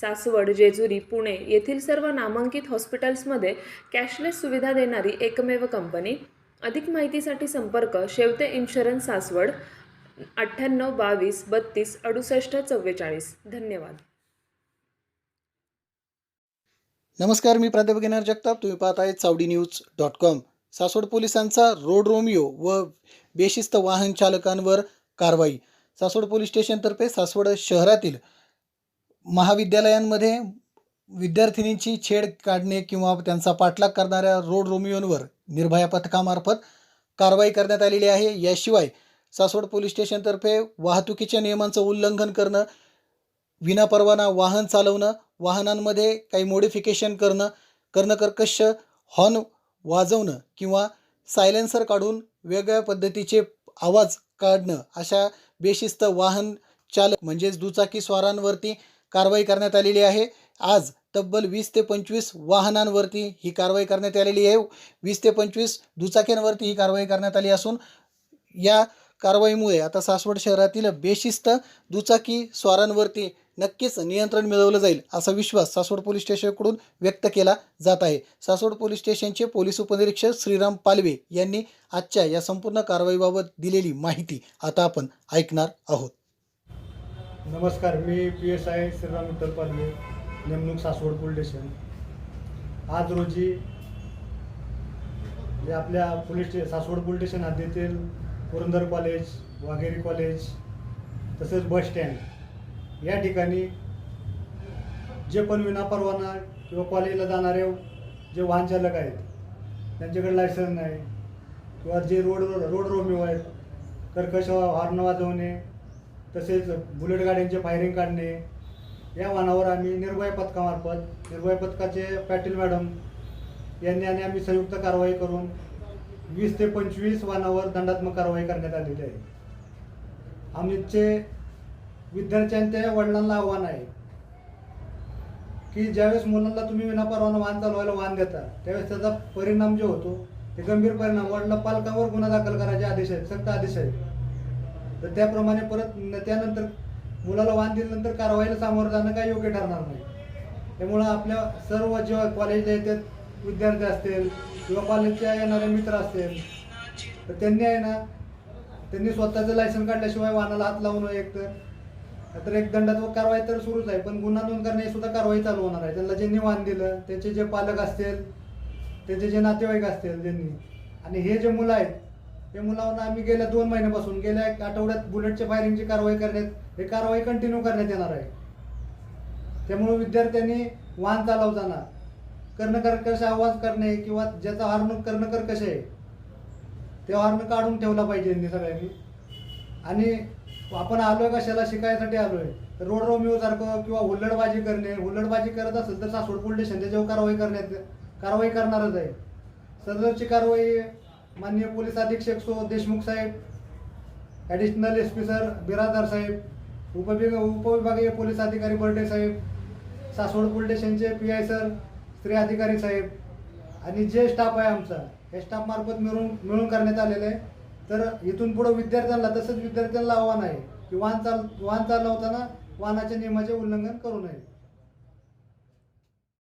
सासवड जेजुरी पुणे येथील सर्व नामांकित हॉस्पिटल्समध्ये कॅशलेस सुविधा देणारी एकमेव कंपनी. अधिक माहितीसाठी संपर्क शेवते इन्शुरन्स सासवड अठ्ठ्याण्णव बावीस बत्तीस अडुसष्ट चव्वेचाळीस. धन्यवाद. नमस्कार मी प्राध्यापक येणार जगताप. तुम्ही पाहत आहे Chavadi news dot com. Saswad पोलिसांचा रोड रोमिओ व बेशिस्त वाहन चालकांवर कारवाई. सासवड पोलीस स्टेशनतर्फे सासवड शहरातील महाविद्यालयांमध्ये विद्यार्थिनींची छेड काढणे किंवा त्यांचा पाठलाग करणाऱ्या रोड रोमियोंवर निर्भया पथकामार्फत कारवाई करण्यात आलेली आहे. याशिवाय सासवड पोलीस स्टेशनतर्फे वाहतुकीच्या नियमांचं उल्लंघन करणं विनापरवाना वाहन चालवणं वाहनांमध्ये काही मोडिफिकेशन करणं कर्णकर्कश हॉर्न वाजवणं किंवा सायलेन्सर काढून वेगळ्या पद्धतीचे आवाज काढणं अशा बेशिस्त वाहन चालक म्हणजेच दुचाकी स्वारांवरती कारवाई करण्यात आलेली आहे. आज तब्बल वीस ते पंचवीस वाहनांवरती ही कारवाई करण्यात आलेली आहे. वीस ते पंचवीस दुचाक्यांवरती ही कारवाई करण्यात आली असून या कारवाईमुळे आता सासवड शहरातील बेशिस्त दुचाकी स्वारांवरती नक्कीच नियंत्रण मिळवलं जाईल असा विश्वास सासवड पोलीस स्टेशनकडून व्यक्त केला जात आहे. सासवड पोलीस स्टेशनचे पोलीस उपनिरीक्षक श्रीराम पालवे यांनी आजच्या या संपूर्ण कारवाईबाबत दिलेली माहिती आता आपण ऐकणार आहोत. नमस्कार मी पी एस आय श्रीराम उत्तर पालवे नेमणूक सासवड पोलीस स्टेशन. आज रोजी जे आपल्या पोलीस स्टे सासवड पोलीस स्टेशन हद्दीतील पुरंदर कॉलेज वाघेरी कॉलेज तसेच बस स्टँड या ठिकाणी जे पण विनापरवाना किंवा कॉलेजला जाणारे जे वाहनचालक आहेत त्यांच्याकडे लायसन नाही किंवा जे रोड रोड रोमिओ आहेत कर्कश हॉर्न वाजवणे तसेच बुलेट गाड्यांचे फायरिंग काढणे. या वाहनावर आम्ही निर्भय पथकामार्फत निर्भय पथकाचे पाटील मॅडम यांनी आणि आम्ही संयुक्त कारवाई करून वीस ते पंचवीस वाहनावर दंडात्मक कारवाई करण्यात आलेली आहे. आमचे विद्यार्थ्यांच्या वडिलांना आव्हान आहे की ज्यावेळेस मुलांना तुम्ही विनापरवाना वाहन चालवायला वाहन देता त्यावेळेस त्याचा परिणाम जो होतो ते गंभीर परिणाम वडिला पालकांवर गुन्हा दाखल करायचे आदेश आहेत सक्त आदेश आहेत. तर त्याप्रमाणे परत न- त्यानंतर मुलाला वाहन दिल्यानंतर कारवाईला सामोरं जाणं काही योग्य ठरणार नाही. त्यामुळं आपल्या सर्व जेव्हा कॉलेजला येतात विद्यार्थी असतील किंवा कॉलेजच्या येणारे मित्र असतील तर त्यांनी आहे ना त्यांनी स्वतःचं लायसन काढल्याशिवाय वाहनाला हात लावू नये एकतर तर. एक दंडात्मक कारवाई तर सुरूच आहे पण गुन्हा नोंद करणे सुद्धा कारवाई चालू होणार आहे. त्यांना ज्यांनी वाहन दिलं त्याचे जे पालक असतील त्याचे जे नातेवाईक असतील ज्यांनी. आणि हे जे मुलं आहेत हे मुलांना आम्ही गेल्या दोन महिन्यापासून गेल्या एक आठवड्यात बुलेटच्या फायरिंगची कारवाई करण्यात हे कारवाई कंटिन्यू करण्यात येणार आहे. त्यामुळे विद्यार्थ्यांनी वाहन चालवताना कर्णकर कसे आवाज करणे किंवा ज्याचा हॉर्न कर्णकर कसे आहे ते हॉर्न काढून ठेवला पाहिजे यांनी सगळ्यांनी. आणि आपण आलोय कशाला शिकायसाठी आलोय. तर रोड रोमिओ सारखं किंवा हुल्लडबाजी करणे हुल्लडबाजी करत असेल तर सासवड पोलीस स्टेशन त्याच्यावर कारवाई करण्यात कारवाई करणारच आहे. सदरची कारवाई माननीय पोलीस अधीक्षक सो देशमुख साहेब additional S P sir Biradar साहेब उपविभाग उपविभागीय पोलीस अधिकारी बर्डे साहेब सासवड पोलीस स्टेशनचे पी आय सर स्त्री अधिकारी साहेब आणि जे स्टाफ आहे आमचा हे स्टाफमार्फत मिळून मिळून करण्यात आलेलं आहे. तर इथून पुढं विद्यार्थ्यांना तसंच विद्यार्थ्यांना आव्हान आहे की वाहन चाल वाहन चालवताना वाहनाच्या नियमाचे उल्लंघन करू नये.